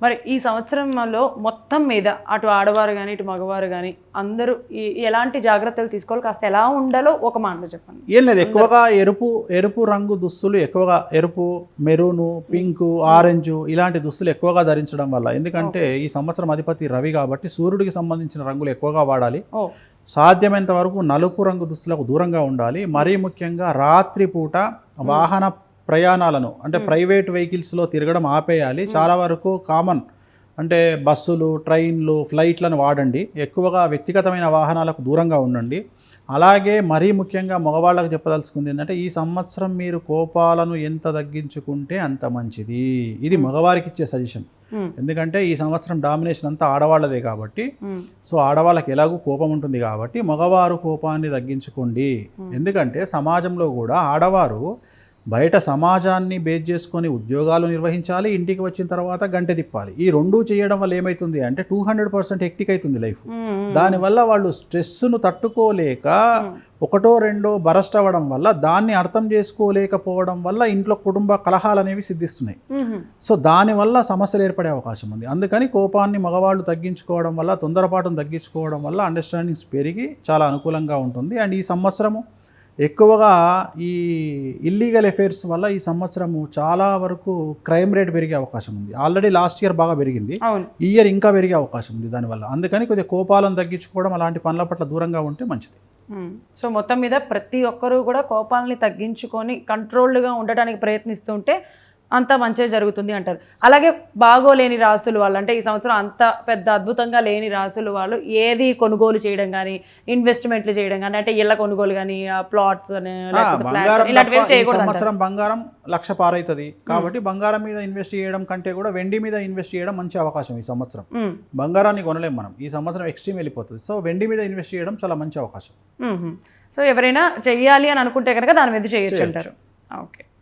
మరి ఈ సంవత్సరంలో మొత్తం మీద అటు ఆడవారు కానీ ఇటు మగవారు కానీ అందరూ ఈ- ఎలాంటి జాగ్రత్తలు తీసుకోవాలి? కాస్త ఎలా ఉండాలో ఒక మాటలో చెప్పండి. ఏం లేదు ఎక్కువగా ఎరుపు ఎరుపు రంగు దుస్తులు ఎక్కువగా ఎరుపు మెరూను పింకు ఆరెంజ్ ఇలాంటి దుస్తులు ఎక్కువగా ధరించడం వల్ల ఎందుకంటే ఈ సంవత్సరం అధిపతి రవి కాబట్టి సూర్యుడికి సంబంధించిన రంగులు ఎక్కువగా వాడాలి. సాధ్యమైనంత వరకు నలుపు రంగు దుస్తులకు దూరంగా ఉండాలి. మరీ ముఖ్యంగా రాత్రిపూట వాహన ప్రయాణాలను అంటే ప్రైవేట్ వెహికల్స్లో తిరగడం ఆపేయాలి. చాలా వరకు కామన్ అంటే బస్సులు ట్రైన్లు ఫ్లైట్లను వాడండి. ఎక్కువగా వ్యక్తిగతమైన వాహనాలకు దూరంగా ఉండండి. అలాగే మరీ ముఖ్యంగా మగవాళ్ళకు చెప్పదలుచుకుంది ఏంటంటే ఈ సంవత్సరం మీరు కోపాలను ఎంత తగ్గించుకుంటే అంత మంచిది. ఇది మగవారికి ఇచ్చే సజెషన్. ఎందుకంటే ఈ సంవత్సరం డామినేషన్ అంతా ఆడవాళ్ళదే కాబట్టి. సో ఆడవాళ్ళకి ఎలాగూ కోపం ఉంటుంది కాబట్టి మగవారు కోపాన్ని తగ్గించుకోండి. ఎందుకంటే సమాజంలో కూడా ఆడవారు బయట సమాజాన్ని బేస్ చేసుకొని ఉద్యోగాలు నిర్వహించాలి ఇంటికి వచ్చిన తర్వాత గంటె తిప్పాలి. ఈ రెండూ చేయడం వల్ల ఏమవుతుంది అంటే టూ హండ్రెడ్ పర్సెంట్ హెక్టిక్ అవుతుంది లైఫ్. దానివల్ల వాళ్ళు స్ట్రెస్ను తట్టుకోలేక ఒకటో రెండో బరస్ట్ అవ్వడం వల్ల దాన్ని అర్థం చేసుకోలేకపోవడం వల్ల ఇంట్లో కుటుంబ కలహాలు అనేవి సిద్ధిస్తున్నాయి. సో దానివల్ల సమస్యలు ఏర్పడే అవకాశం ఉంది. అందుకని కోపాన్ని మగవాళ్ళు తగ్గించుకోవడం వల్ల తొందరపాటును తగ్గించుకోవడం వల్ల అండర్స్టాండింగ్స్ పెరిగి చాలా అనుకూలంగా ఉంటుంది. అండ్ ఈ సంవత్సరము ఎక్కువగా ఈ ఇల్లీగల్ ఎఫైర్స్ వల్ల ఈ సంవత్సరము చాలా వరకు క్రైమ్ రేట్ పెరిగే అవకాశం ఉంది. ఆల్రెడీ లాస్ట్ ఇయర్ బాగా పెరిగింది. ఈ ఇయర్ ఇంకా పెరిగే అవకాశం ఉంది దానివల్ల. అందుకని కొద్దిగా కోపాలను తగ్గించుకోవడం అలాంటి పనుల పట్ల దూరంగా ఉంటే మంచిది. సో మొత్తం మీద ప్రతి ఒక్కరూ కూడా కోపాలని తగ్గించుకొని కంట్రోల్డ్గా ఉండటానికి ప్రయత్నిస్తుంటే అంత మంచిగా జరుగుతుంది అంటారు. అలాగే బాగోలేని రాసులు వాళ్ళు అంటే ఈ సంవత్సరం అంత పెద్ద అద్భుతంగా లేని రాసులు వాళ్ళు ఏది కొనుగోలు చేయడం కానీ ఇన్వెస్ట్మెంట్లు చేయడం కానీ అంటే ఇళ్ళ కొనుగోలు కానీ ప్లాట్స్. సంవత్సరం బంగారం లక్ష పారైతుంది. కాబట్టి బంగారం మీద ఇన్వెస్ట్ చేయడం కంటే కూడా వెండి మీద ఇన్వెస్ట్ చేయడం మంచి అవకాశం ఈ సంవత్సరం. బంగారాన్ని కొనలేం మనం. ఈ సంవత్సరం ఎక్స్ట్రీమ్ వెళ్ళిపోతుంది. సో వెండి మీద ఇన్వెస్ట్ చేయడం చాలా మంచి అవకాశం. సో ఎవరైనా చెయ్యాలి అని అనుకుంటే కనుక దాని మీద చేయొచ్చు. అంటారు. ఓకే.